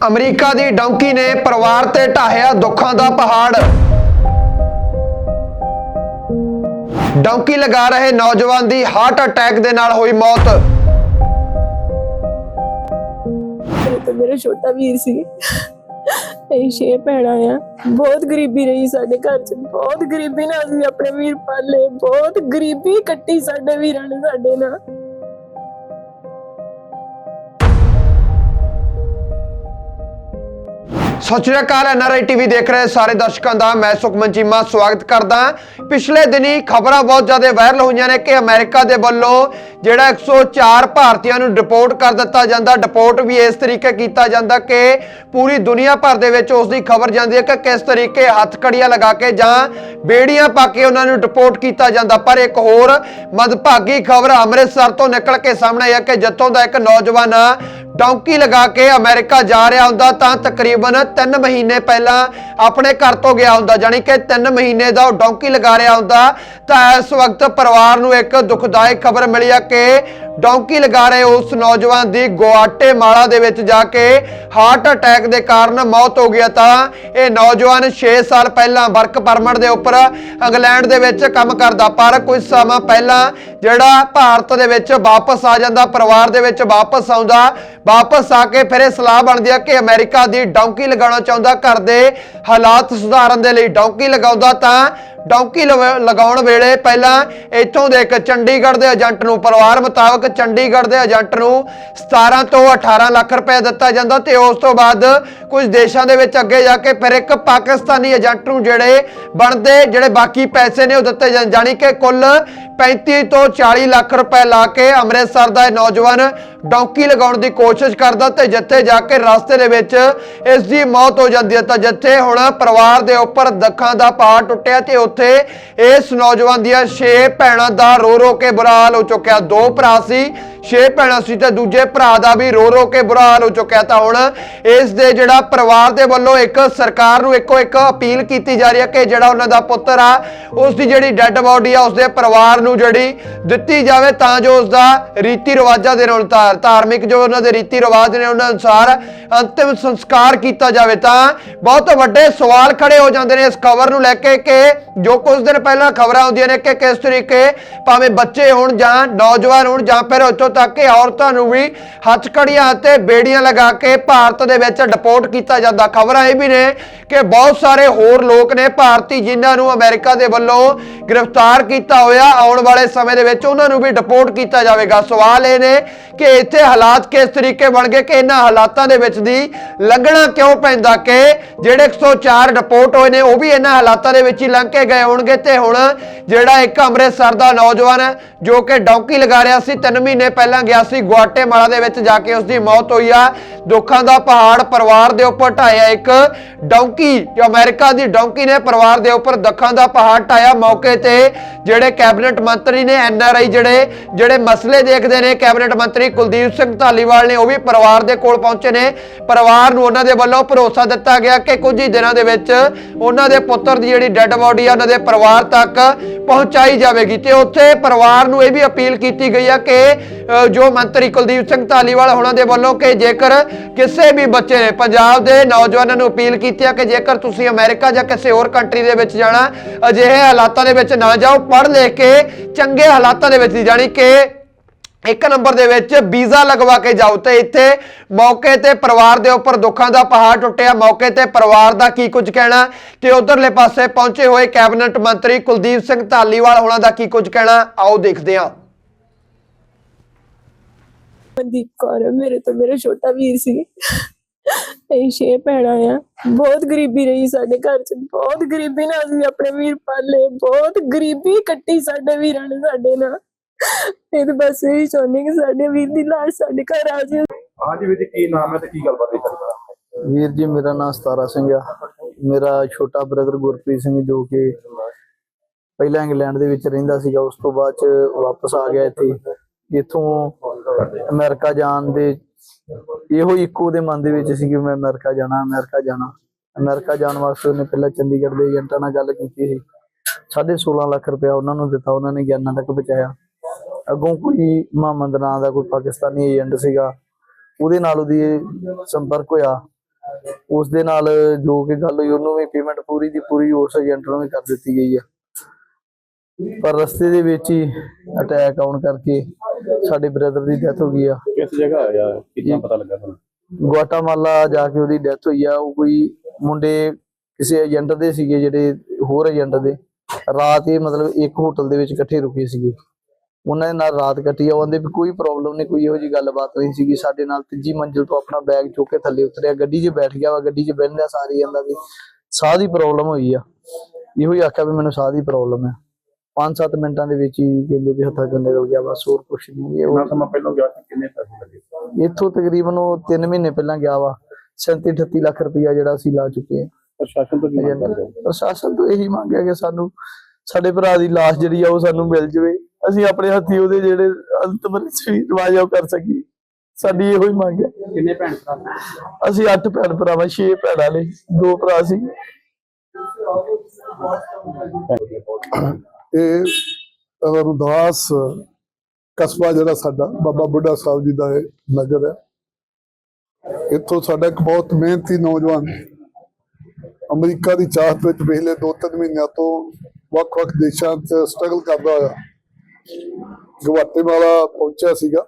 America ਦੀ donkey ਨੇ ਪਰਿਵਾਰ ਤੇ ਢਾਹਿਆ ਦੁੱਖਾਂ ਦਾ ਪਹਾੜ। ਡੌਂਕੀ ਲਗਾ ਰਹੇ ਨੌਜਵਾਨ ਦੀ ਹਾਰਟ ਅਟੈਕ ਦੇ ਨਾਲ ਹੋਈ ਮੌਤ। ਤੇ ਮੇਰਾ ਛੋਟਾ ਵੀਰ ਸੀ। ਇਹ ਛੇ ਭੈਣਾਂ ਆ। ਬਹੁਤ ਗਰੀਬੀ ਰਹੀ ਸਾਡੇ ਘਰ 'ਚ। ਬਹੁਤ ਗਰੀਬੀ ਨਾਲ ਅਸੀਂ ਆਪਣੇ ਵੀਰ ਪਾਲੇ। ਬਹੁਤ ਗਰੀਬੀ ਕੱਟੀ ਸਾਡੇ ਵੀਰਾਂ ਨੇ ਸਾਡੇ ਨਾਲ। ਸਤਿ ਸ਼੍ਰੀ ਅਕਾਲ ਐਨਆਰਆਈ ਟੀਵੀ ਦੇਖ ਰਹੇ ਸਾਰੇ ਦਰਸ਼ਕਾਂ ਦਾ, ਮੈਂ ਸੁਖਮਨ ਚੀਮਾ, ਸਵਾਗਤ ਕਰਦਾ ਪਿਛਲੇ ਦਿਨੀ ਖਬਰਾਂ ਬਹੁਤ ਜ਼ਿਆਦਾ ਵਾਇਰਲ ਹੋਈਆਂ ਨੇ ਕਿ ਅਮਰੀਕਾ ਦੇ ਵੱਲੋਂ ਜਿਹੜਾ 104 ਭਾਰਤੀਆਂ ਨੂੰ ਡਿਪੋਰਟ ਕਰ ਦਿੱਤਾ ਜਾਂਦਾ ਡਿਪੋਰਟ ਵੀ ਇਸ ਤਰੀਕੇ ਕੀਤਾ ਜਾਂਦਾ ਕਿ ਪੂਰੀ ਦੁਨੀਆ ਭਰ ਦੇ ਵਿੱਚ ਉਸ ਦੀ ਖਬਰ ਜਾਂਦੀ ਹੈ ਕਿ ਕਿਸ ਤਰੀਕੇ ਹੱਥਕੜੀਆਂ ਲਗਾ ਕੇ ਜਾਂ ਬੇੜੀਆਂ ਪਾ ਕੇ ਉਹਨਾਂ ਨੂੰ ਡਿਪੋਰਟ ਕੀਤਾ ਜਾਂਦਾ। ਪਰ ਇੱਕ ਹੋਰ ਮਦਭਾਗੀ ਖਬਰ ਅੰਮ੍ਰਿਤਸਰ ਤੋਂ ਨਿਕਲ ਕੇ ਸਾਹਮਣੇ ਆਈ ਕਿ ਜਿੱਥੋਂ ਦਾ ਇੱਕ ਨੌਜਵਾਨ ਡੌਂਕੀ ਲਗਾ ਕੇ ਅਮਰੀਕਾ ਜਾ ਰਿਹਾ ਹੁੰਦਾ ਤਾਂ ਤਕਰੀਬਨ 3 ਮਹੀਨੇ ਪਹਿਲਾਂ ਆਪਣੇ ਘਰ ਤੋਂ ਗਿਆ ਹੁੰਦਾ ਜਾਨੀ ਕਿ 3 ਮਹੀਨੇ ਦਾ ਉਹ ਡੌਂਕੀ ਲਗਾ ਰਿਹਾ ਹੁੰਦਾ। ਤਾਂ ਇਸ ਵਕਤ ਪਰਿਵਾਰ ਨੂੰ ਇੱਕ ਦੁਖਦਾਇਕ ਖਬਰ ਮਿਲੀ ਹੈ ਕਿ ਡੌਂਕੀ ਲਗਾ ਰਹੇ ਉਸ ਨੌਜਵਾਨ ਦੀ ਗੁਆਟੇਮਾਲਾ ਦੇ ਵਿੱਚ ਜਾ ਕੇ ਹਾਰਟ ਅਟੈਕ ਦੇ ਕਾਰਨ ਮੌਤ ਹੋ ਗਿਆ ਤਾਂ ਇਹ ਨੌਜਵਾਨ 6 ਸਾਲ ਪਹਿਲਾਂ ਵਰਕ ਪਰਮਿਟ ਦੇ ਉੱਪਰ ਇੰਗਲੈਂਡ ਦੇ ਵਿੱਚ ਕੰਮ ਕਰਦਾ, ਪਰ ਕੁਝ ਸਮਾਂ ਪਹਿਲਾਂ ਜਿਹੜਾ ਭਾਰਤ ਦੇ ਵਿੱਚ ਵਾਪਸ ਆ ਜਾਂਦਾ, ਪਰਿਵਾਰ ਦੇ ਵਿੱਚ ਵਾਪਸ ਆਉਂਦਾ, ਵਾਪਸ ਆ ਕੇ ਫਿਰ ਇਹ ਸਲਾਹ ਬਣਦੀ ਆ ਕਿ ਅਮਰੀਕਾ ਦੀ ਡੌਂਕੀ ਲਗਾਉਣਾ ਚਾਹੁੰਦਾ, ਘਰ ਦੇ ਹਾਲਾਤ ਸੁਧਾਰਨ ਦੇ ਲਈ ਡੌਂਕੀ ਲਗਾਉਂਦਾ ਤਾਂ ਡੌਂਕੀ ਲਵ- ਲਗਾਉਣ ਵੇਲੇ ਪਹਿਲਾਂ ਇੱਥੋਂ ਦੇ ਇੱਕ ਚੰਡੀਗੜ੍ਹ ਦੇ ਏਜੰਟ ਨੂੰ, ਪਰਿਵਾਰ ਮੁਤਾਬਕ ਚੰਡੀਗੜ੍ਹ ਦੇ ਏਜੰਟ ਨੂੰ 17 ਤੋਂ 18 ਲੱਖ ਰੁਪਏ ਦਿੱਤਾ ਜਾਂਦਾ ਤੇ ਉਸ ਤੋਂ ਬਾਅਦ ਕੁਝ ਦੇਸ਼ਾਂ ਦੇ ਵਿੱਚ ਅੱਗੇ ਜਾ ਕੇ ਫਿਰ ਇੱਕ ਪਾਕਿਸਤਾਨੀ ਏਜੰਟ ਨੂੰ ਜਿਹੜੇ ਬਣਦੇ, ਜਿਹੜੇ ਬਾਕੀ ਪੈਸੇ ਨੇ ਉਹ ਦਿੱਤੇ ਜਾਂਦੇ ਜਾਣੀ ਕਿ ਕੁੱਲ 35 ਤੋਂ 40 ਲੱਖ ਰੁਪਏ ਲਾ ਕੇ ਅੰਮ੍ਰਿਤਸਰ ਦਾ ਇਹ ਨੌਜਵਾਨ ਡੌਂਕੀ ਲਗਾਉਣ ਦੀ ਕੋਸ਼ਿਸ਼ ਕਰਦਾ ਤੇ ਜਿੱਥੇ ਜਾ ਕੇ ਰਸਤੇ ਦੇ ਵਿੱਚ ਇਸ ਦੀ ਮੌਤ ਹੋ ਜਾਂਦੀ ਹੈ ਤਾਂ ਜਿੱਥੇ ਹੁਣ ਪਰਿਵਾਰ ਦੇ ਉੱਪਰ ਦੱਖਾਂ ਦਾ ਪਹਾੜ ਟੁੱਟਿਆ ਤੇ ਉੱਥੇ ਇਸ ਨੌਜਵਾਨ ਦੀਆਂ ਛੇ ਭੈਣਾਂ ਦਾ ਰੋ ਰੋ ਕੇ ਬੁਰਾ ਹਾਲ ਹੋ ਚੁੱਕਿਆ। ਦੋ ਭਰਾ ਸੀ ਛੇ ਭੈਣਾਂ ਸੀ ਤੇ ਦੂਜੇ ਭਰਾ ਦਾ ਵੀ ਰੋ ਰੋ ਕੇ ਬੁਰਾ ਹਾਲ ਹੋ ਚੁੱਕਿਆ ਤਾਂ ਹੁਣ ਇਸ ਦੇ ਜਿਹੜਾ ਪਰਿਵਾਰ ਦੇ ਵੱਲੋਂ ਇੱਕ ਸਰਕਾਰ ਨੂੰ ਇੱਕੋ ਇੱਕ ਅਪੀਲ ਕੀਤੀ ਜਾ ਰਹੀ ਹੈ ਕਿ ਜਿਹੜਾ ਉਹਨਾਂ ਦਾ ਪੁੱਤਰ ਆ, ਉਸ ਦੀ ਜਿਹੜੀ ਡੈੱਡ ਬਾਡੀ ਆ, ਉਸ ਦੇ ਪਰਿਵਾਰ ਨੂੰ ਜਿਹੜੀ ਦਿੱਤੀ ਜਾਵੇ ਤਾਂ ਜੋ ਉਸ ਦਾ ਰੀਤੀ ਰਿਵਾਜਾਂ ਦੇ ਅਨੁਸਾਰ ਧਾਰਮਿਕ ਜੋ ਉਹਨਾਂ ਦੇ ਰੀਤੀ ਰਿਵਾਜ ਨੇ ਉਹਨਾਂ ਅਨੁਸਾਰ ਅੰਤਿਮ ਸੰਸਕਾਰ ਕੀਤਾ ਜਾਵੇ ਤਾਂ ਬਹੁਤ ਵੱਡੇ ਸਵਾਲ ਖੜੇ ਹੋ ਜਾਂਦੇ ਨੇ ਇਸ ਖਬਰ ਨੂੰ ਲੈ ਕੇ ਕਿ ਜੋ ਕੁਝ ਦਿਨ ਪਹਿਲਾਂ ਖਬਰਾਂ ਆਉਂਦੀਆਂ ਨੇ ਕਿ ਕਿਸ ਤਰੀਕੇ ਭਾਵੇਂ ਬੱਚੇ ਹੋਣ ਜਾਂ ਨੌਜਵਾਨ ਹੋਣ ਜਾਂ ਫਿਰ ਉੱਥੋਂ ਤੱਕ ਕਿ ਔਰਤਾਂ ਨੂੰ ਵੀ ਹੱਥਕੜੀਆਂ ਅਤੇ ਬੇੜੀਆਂ ਲਗਾ ਕੇ ਭਾਰਤ ਦੇ ਵਿੱਚ ਡਿਪੋਰਟ ਕੀਤਾ ਜਾਂਦਾ। ਖਬਰਾਂ ਇਹ ਵੀ ਨੇ ਕਿ ਬਹੁਤ ਸਾਰੇ ਹੋਰ ਲੋਕ ਨੇ ਭਾਰਤੀ ਜਿਨ੍ਹਾਂ ਨੂੰ ਅਮਰੀਕਾ ਦੇ ਵੱਲੋਂ ਗ੍ਰਿਫਤਾਰ ਕੀਤਾ ਹੋਇਆ ਆਉਣ ਵਾਲੇ ਸਮੇਂ ਦੇ ਵਿੱਚ ਉਹਨਾਂ ਨੂੰ ਵੀ ਡਿਪੋਰਟ ਕੀਤਾ ਜਾਵੇਗਾ। ਸਵਾਲ ਇਹ ਨੇ ਕਿ ਇੱਥੇ ਹਾਲਾਤ ਕਿਸ ਤਰੀਕੇ ਬਣ ਗਏ ਕਿ ਇਹਨਾਂ ਹਾਲਾਤਾਂ ਦੇ ਵਿੱਚ ਦੀ ਲੰਘਣਾ ਕਿਉਂ ਪੈਂਦਾ ਕਿ ਜਿਹੜੇ 104 ਡਿਪੋਰਟ ਹੋਏ ਨੇ, ਉਹ ਵੀ ਇਹਨਾਂ ਹਾਲਾਤਾਂ ਦੇ ਵਿੱਚ ਹੀ ਲੰਘ ਕੇ ਗਏ ਹੋਣਗੇ ਤੇ ਹੁਣ ਜਿਹੜਾ ਇੱਕ ਅੰਮ੍ਰਿਤਸਰ ਦਾ ਨੌਜਵਾਨ ਹੈ ਜੋ ਕਿ ਡੌਂਕੀ ਲਗਾ ਰਿਹਾ ਸੀ 3 ਮਹੀਨੇ ਪਹਿਲਾਂ ਗਿਆ ਸੀ ਗੁਆਟੇਮਾਲਾ ਦੇ ਵਿੱਚ, ਜਾ ਕੇ ਉਸ ਦੀ ਮੌਤ ਹੋਈ ਆ। ਦੁੱਖਾਂ ਦਾ ਪਹਾੜ ਪਰਿਵਾਰ ਦੇ ਉੱਪਰ ਢਾਇਆ ਇੱਕ ਡੌਂਕੀ, ਜੋ ਅਮਰੀਕਾ ਦੀ ਡੌਂਕੀ ਨੇ, ਪਰਿਵਾਰ ਦੇ ਉੱਪਰ ਦੁੱਖਾਂ ਦਾ ਪਹਾੜ ਢਾਇਆ। ਮੌਕੇ ਤੇ ਜਿਹੜੇ ਕੈਬਨਿਟ ਮੰਤਰੀ ਨੇ, ਐਨ ਆਰ ਆਈ ਜਿਹੜੇ ਜਿਹੜੇ ਮਸਲੇ ਦੇਖਦੇ ਨੇ, ਕੈਬਨਿਟ ਮੰਤਰੀ ਕੁਲਦੀਪ ਸਿੰਘ ਧਾਲੀਵਾਲ ਨੇ, ਉਹ ਵੀ ਪਰਿਵਾਰ ਦੇ ਕੋਲ ਪਹੁੰਚੇ ਨੇ। ਪਰਿਵਾਰ ਨੂੰ ਉਹਨਾਂ ਦੇ ਵੱਲੋਂ ਭਰੋਸਾ ਦਿੱਤਾ ਗਿਆ ਕਿ ਕੁਝ ਹੀ ਦਿਨਾਂ ਦੇ ਵਿੱਚ ਉਹਨਾਂ ਦੇ ਪੁੱਤਰ ਦੀ ਜਿਹੜੀ ਡੈੱਡ ਬਾਡੀ ਆ, ਉਹਨਾਂ ਦੇ ਪਰਿਵਾਰ ਤੱਕ ਪਹੁੰਚਾਈ ਜਾਵੇਗੀ। ਤੇ ਉੱਥੇ ਪਰਿਵਾਰ ਨੂੰ ਇਹ ਵੀ ਅਪੀਲ ਕੀਤੀ ਗਈ ਆ ਕਿ ਜੋ ਮੰਤਰੀ ਕੁਲਦੀਪ ਸਿੰਘ ਧਾਲੀਵਾਲ ਉਹਨਾਂ ਦੇ ਵੱਲੋਂ ਕਿ ਜੇਕਰ ਕਿਸੇ ਵੀ ਬੱਚੇ ਨੇ, ਪੰਜਾਬ ਦੇ ਨੌਜਵਾਨਾਂ ਨੂੰ ਅਪੀਲ ਕੀਤੀ ਆ ਕਿ ਜੇਕਰ ਤੁਸੀਂ ਅਮਰੀਕਾ ਜਾਂ ਕਿਸੇ ਹੋਰ ਕੰਟਰੀ ਦੇ ਵਿੱਚ ਜਾਣਾ, ਅਜਿਹੇ ਹਾਲਾਤਾਂ ਦੇ ਵਿੱਚ ਨਾ ਜਾਓ, ਪੜ੍ਹ ਲਿਖ ਕੇ ਚੰਗੇ ਹਾਲਾਤਾਂ ਦੇ ਵਿੱਚ ਦੀ ਕਿ ਇੱਕ ਨੰਬਰ ਦੇ ਵਿੱਚ ਵੀਜ਼ਾ ਲਗਵਾ ਕੇ ਜਾਓ ਤੇ ਇੱਥੇ ਮੌਕੇ ਤੇ ਪਰਿਵਾਰ ਦੇ ਉੱਪਰ ਦੁੱਖਾਂ ਦਾ ਪਹਾੜ ਟੁੱਟਿਆ। ਮੌਕੇ ਤੇ ਪਰਿਵਾਰ ਦਾ ਕੀ ਕੁਝ ਕਹਿਣਾ? ਤੇ ਉਧਰਲੇ ਪਾਸੇ ਪਹੁੰਚੇ ਹੋਏ ਕੈਬਨਿਟ ਮੰਤਰੀ ਕੁਲਦੀਪ ਸਿੰਘ ਧਾਲੀਵਾਲ, ਉਹਨਾਂ ਦਾ ਕੀ ਕੁਝ ਕਹਿਣਾ? ਆਓ ਦੇਖਦੇ ਹਾਂ। ਮਨਦੀਪ ਕੌਰ, ਮੇਰੇ ਤੋਂ ਮੇਰਾ ਛੋਟਾ ਵੀਰ ਸੀ। ਅਸੀਂ ਛੇ ਭੈਣਾਂ ਆ। ਬਹੁਤ ਗਰੀਬੀ ਰਹੀ ਸਾਡੇ ਘਰ 'ਚ। ਬਹੁਤ ਗਰੀਬੀ ਨਾਲ ਅਸੀਂ ਆਪਣੇ ਵੀਰ ਪਾਲੇ। ਬਹੁਤ ਗਰੀਬੀ ਕੱਟੀ ਸਾਡੇ ਵੀਰਾਂ ਨੇ ਸਾਡੇ ਨਾਲ। ਇਹ ਤਾਂ ਬਸ ਇਹੀ ਚਾਹੁੰਦੇ ਕਿ ਸਾਡੇ ਵੀਰ ਦੀ ਲਾਸ਼ ਸਾਡੇ ਘਰ ਆ ਜਾਏ ਹਾਂਜੀ ਵੀਰ ਜੀ ਕੀ ਨਾਮ ਹੈ ਤੇ ਕੀ ਗੱਲਬਾਤ ਹੈ ਤੁਹਾਡਾ ਵੀਰ ਜੀ ਮੇਰਾ ਨਾਮ ਸਤਾਰਾ ਸਿੰਘ ਆ। ਮੇਰਾ ਛੋਟਾ ਬ੍ਰਦਰ ਗੁਰਪ੍ਰੀਤ ਸਿੰਘ ਜੋ ਕਿ ਪਹਿਲਾਂ ਇੰਗਲੈਂਡ ਦੇ ਵਿੱਚ ਰਹਿੰਦਾ ਸੀਗਾ ਉਸ ਤੋਂ ਬਾਅਦ ਚ ਵਾਪਸ ਆ ਗਿਆ ਇੱਥੇ। ਇੱਥੋਂ ਅਮਰੀਕਾ ਜਾਣ ਦੇ ਇਹੋ ਹੀ ਇੱਕੋ ਦੇ ਮਨ ਦੇ ਵਿੱਚ ਸੀ ਕਿ ਮੈਂ ਅਮਰੀਕਾ ਜਾਣਾ ਅਮਰੀਕਾ ਜਾਣਾ। ਅਮਰੀਕਾ ਜਾਣ ਵਾਸਤੇ ਉਹਨੇ ਪਹਿਲਾਂ ਚੰਡੀਗੜ੍ਹ ਦੇ ਏਜੰਟਾਂ ਨਾਲ ਗੱਲ ਕੀਤੀ ਸੀ। 16.5 ਲੱਖ ਰੁਪਇਆ ਉਹਨਾਂ ਨੂੰ ਦਿੱਤਾ, ਉਹਨਾਂ ਨੇ ਗਿਆਨਾਂ ਤੱਕ ਪਹੁੰਚਾਇਆ। ਅੱਗੋਂ ਕੋਈ ਮੁਹੰਮਦ ਨਾਂ ਦਾ ਕੋਈ ਪਾਕਿਸਤਾਨੀ ਏਜੰਟ ਸੀਗਾ, ਉਹਦੇ ਨਾਲ ਉਹਦੀ ਸੰਪਰਕ ਹੋਇਆ। ਉਸ ਦੇ ਨਾਲ ਜੋ ਕਿ ਗੱਲ ਹੋਈ, ਉਹਨੂੰ ਵੀ ਪੇਮੈਂਟ ਪੂਰੀ ਦੀ ਪੂਰੀ ਉਸ ਏਜੰਟ ਨੂੰ ਵੀ ਕਰ ਦਿੱਤੀ ਗਈ ਆ। ਪਰ ਰਸਤੇ ਦੇ ਵਿੱਚ ਹੀ ਅਟੈਕ ਆਉਣ ਕਰਕੇ ਸਾਡੇ ਬ੍ਰਦਰ ਦੀ ਡੈਥ ਹੋ ਗਈ ਆ। ਕਿਸ ਜਗ੍ਹਾ ਹੋਇਆ? ਕਿੰਨਾ ਪਤਾ ਲੱਗਾ ਤੁਹਾਨੂੰ? ਗੁਆਟਾਮਾਲਾ ਜਾ ਕੇ ਉਹਦੀ ਡੈਥ ਹੋਈ ਆ। ਉਹ ਕੋਈ ਮੁੰਡੇ ਕਿਸੇ ਏਜੰਟ ਦੇ ਸੀਗੇ ਜਿਹੜੇ ਹੋਰ ਏਜੰਟ ਦੇ। ਰਾਤ ਇਹ ਮਤਲਬ ਇੱਕ ਹੋਟਲ ਦੇ ਵਿੱਚ ਇਕੱਠੇ ਰੁਕੇ ਸੀਗੇ। ਉਹਨਾਂ ਦੇ ਨਾਲ ਰਾਤ ਕੱਟੀ ਆ। ਉਹ ਕਹਿੰਦੇ ਵੀ ਕੋਈ ਪ੍ਰੋਬਲਮ ਨਹੀਂ ਕੋਈ ਇਹੋ ਜੀ ਗੱਲਬਾਤ ਨਹੀਂ ਸੀਗੀ। ਸਾਡੇ ਨਾਲ ਤੀਜੀ ਮੰਜ਼ਿਲ ਤੋਂ ਆਪਣਾ ਬੈਗ ਚੁੱਕ ਕੇ ਥੱਲੇ ਉਤਰਿਆ। ਗੱਡੀ 'ਚ ਬੈਠ ਗਿਆ ਵਾ ਗੱਡੀ 'ਚ ਬਹਿੰਦਾ ਸਾਰੀ ਜਾਂਦਾ ਵੀ ਸਾਹ ਦੀ ਪ੍ਰੋਬਲਮ ਹੋਈ ਆ। ਇਹੋ ਹੀ ਆਖਿਆ ਵੀ ਮੈਨੂੰ ਸਾਹ ਦੀ ਪ੍ਰੋਬਲਮ ਹੈ 5-7 ਮਿੰਟਾਂ ਦੇ ਵਿੱਚ ਹੀ ਕਹਿੰਦੇ ਵੀ ਹੱਥਾਂ ਤੋਂ ਨਿਕਲ ਗਿਆ ਬਸ ਹੋਰ ਕੁਛ ਨਹੀਂ ਇਹ ਉਹ ਸਮਾਂ ਪਹਿਲਾਂ ਗਿਆ ਸੀ ਕਿੰਨੇ ਪੈਸੇ ਲੱਗੇ? ਇੱਥੋਂ ਤਕਰੀਬਨ ਉਹ 3 ਮਹੀਨੇ ਪਹਿਲਾਂ ਗਿਆ ਵਾ। 37 38 ਲੱਖ ਰੁਪਇਆ ਜਿਹੜਾ ਅਸੀਂ ਲਾ ਚੁੱਕੇ ਹਾਂ। ਪ੍ਰਸ਼ਾਸਨ ਤੋਂ ਕੀ ਮੰਗ ਕਰਦੇ ਹੋ? ਪ੍ਰਸ਼ਾਸਨ ਤੋਂ ਇਹੀ ਮੰਗਿਆ ਕਿ ਸਾਨੂੰ ਸਾਡੇ ਭਰਾ ਦੀ ਲਾਸ਼ ਜਿਹੜੀ ਆ ਉਹ ਸਾਨੂੰ ਮਿਲ ਜਵੇ। ਅਸੀਂ ਆਪਣੇ ਹੱਥੀ ਉਹਦੇ ਜਿਹੜੇ ਅੰਤਮ ਰਿਵਾਜ ਉਹ ਕਰ ਸਕੀਏ। ਸਾਡੀ ਇਹੋ ਹੀ ਮੰਗ ਹੈ। ਕਿੰਨੇ ਭੈਣ ਭਰਾ? ਅਸੀਂ ਅੱਠ ਭੈਣ ਭਰਾਵਾਂ ਛੇ ਭੈਣਾਂ ਨੇ ਦੋ ਭਰਾ ਸੀ। ਇਹ ਰਮਦਾਸ ਕਸਬਾ ਜਿਹੜਾ ਸਾਡਾ, ਬਾਬਾ ਬੁੱਢਾ ਸਾਹਿਬ ਜੀ ਦਾ ਨਗਰ ਹੈ। ਇੱਥੋਂ ਸਾਡਾ ਇੱਕ ਬਹੁਤ ਮਿਹਨਤੀ ਨੌਜਵਾਨ ਅਮਰੀਕਾ ਦੀ ਚਾਹਤ ਵਿੱਚ ਪਿਛਲੇ 2-3 ਮਹੀਨਿਆਂ ਤੋਂ ਵੱਖ-ਵੱਖ ਦੇਸ਼ਾਂ 'ਚ ਸਟਰਗਲ ਕਰਦਾ ਹੋਇਆ, ਗਵਾਟੇਮਾਲਾ ਪਹੁੰਚਿਆ ਸੀਗਾ।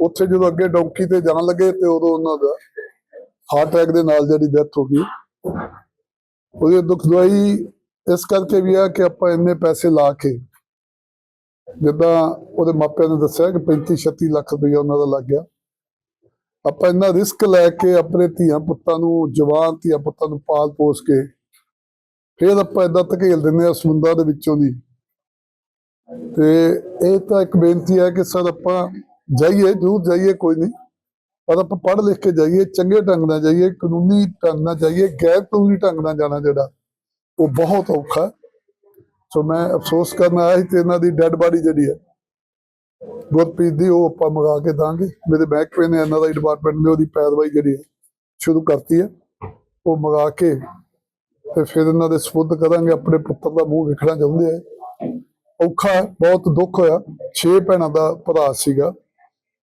ਉੱਥੇ ਜਦੋਂ ਅੱਗੇ ਡੌਂਕੀ ਤੇ ਜਾਣ ਲੱਗੇ ਤੇ ਉਦੋਂ ਉਹਨਾਂ ਦਾ ਹਾਰਟ ਅਟੈਕ ਦੇ ਨਾਲ ਜਿਹੜੀ ਡੈਥ ਹੋ ਗਈ। ਉਹਦੀ ਦੁੱਖ ਇਸ ਕਰਕੇ ਵੀ ਆ ਕਿ ਆਪਾਂ ਇੰਨੇ ਪੈਸੇ ਲਾ ਕੇ ਜਿੱਦਾਂ ਉਹਦੇ ਮਾਪਿਆਂ ਨੇ ਦੱਸਿਆ ਕਿ 35 36 ਲੱਖ ਰੁਪਏ ਉਹਨਾਂ ਦਾ ਲੱਗ ਗਿਆ। ਆਪਾਂ ਇੰਨਾ ਰਿਸਕ ਲੈ ਕੇ ਆਪਣੇ ਧੀਆਂ ਪੁੱਤਾਂ ਨੂੰ, ਜਵਾਨ ਧੀਆਂ ਪੁੱਤਾਂ ਨੂੰ ਪਾਲ ਪੋਸ ਕੇ ਫਿਰ ਆਪਾਂ ਏਦਾਂ ਧਕੇਲ ਦਿੰਦੇ ਆ ਸਮੁੰਦਰ ਦੇ ਵਿੱਚੋਂ ਦੀ। ਤੇ ਇਹ ਤਾਂ ਇੱਕ ਬੇਨਤੀ ਹੈ ਕਿ ਸਰ ਆਪਾਂ ਜਾਈਏ, ਜ਼ਰੂਰ ਜਾਈਏ, ਕੋਈ ਨਹੀਂ। ਪਰ ਆਪਾਂ ਪੜ੍ਹ ਲਿਖ ਕੇ ਜਾਈਏ, ਚੰਗੇ ਢੰਗ ਨਾਲ ਜਾਈਏ, ਕਾਨੂੰਨੀ ਢੰਗ ਨਾਲ ਜਾਈਏ, ਗੈਰ ਕਾਨੂੰਨੀ ਢੰਗ ਨਾਲ ਜਾਣਾ ਜਿਹੜਾ। ਉਹ ਬਹੁਤ ਔਖਾ ਸੋ ਮੈਂ ਅਫਸੋਸ ਕਰਨ ਆਇਆ ਸੀ ਤੇ ਇਹਨਾਂ ਦੀ ਡੈੱਡ ਬਾਡੀ ਜਿਹੜੀ ਹੈ ਗੁਰਪ੍ਰੀਤ ਦੀ ਉਹ ਆਪਾਂ ਮੰਗਾ ਕੇ ਦਾਂਗੇ। ਮੇਰੇ ਮਹਿਕਮੇ ਨੇ ਇਹਨਾਂ ਦਾ ਡਿਪਾਰਟਮੈਂਟ ਨੇ ਉਹਦੀ ਪੈਰਵਾਈ ਜਿਹੜੀ ਹੈ ਸ਼ੁਰੂ ਕਰਤੀ ਹੈ। ਉਹ ਮੰਗਾ ਕੇ ਤੇ ਫਿਰ ਇਹਨਾਂ ਦੇ ਸਪੁੱਤ ਕਰਾਂਗੇ ਆਪਣੇ ਪੁੱਤਰ ਦਾ ਮੂੰਹ ਵੇਖਣਾ ਚਾਹੁੰਦੇ ਆ। ਔਖਾ ਹੈ, ਬਹੁਤ ਦੁੱਖ ਹੋਇਆ। ਛੇ ਭੈਣਾਂ ਦਾ ਭਰਾ ਸੀਗਾ।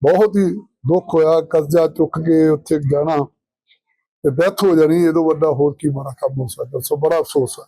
ਬਹੁਤ ਹੀ ਦੁੱਖ ਹੋਇਆ ਕਰਜ਼ਾ ਚੁੱਕ ਕੇ ਉੱਥੇ ਜਾਣਾ। ਤੇ ਡੈਥ ਹੋ ਜਾਣੀ, ਇਹਦੋਂ ਵੱਡਾ ਹੋਰ ਕੀ ਮਾੜਾ ਕੰਮ ਹੋ ਸਕਦਾ? ਸੋ ਬੜਾ ਅਫਸੋਸ ਹੈ।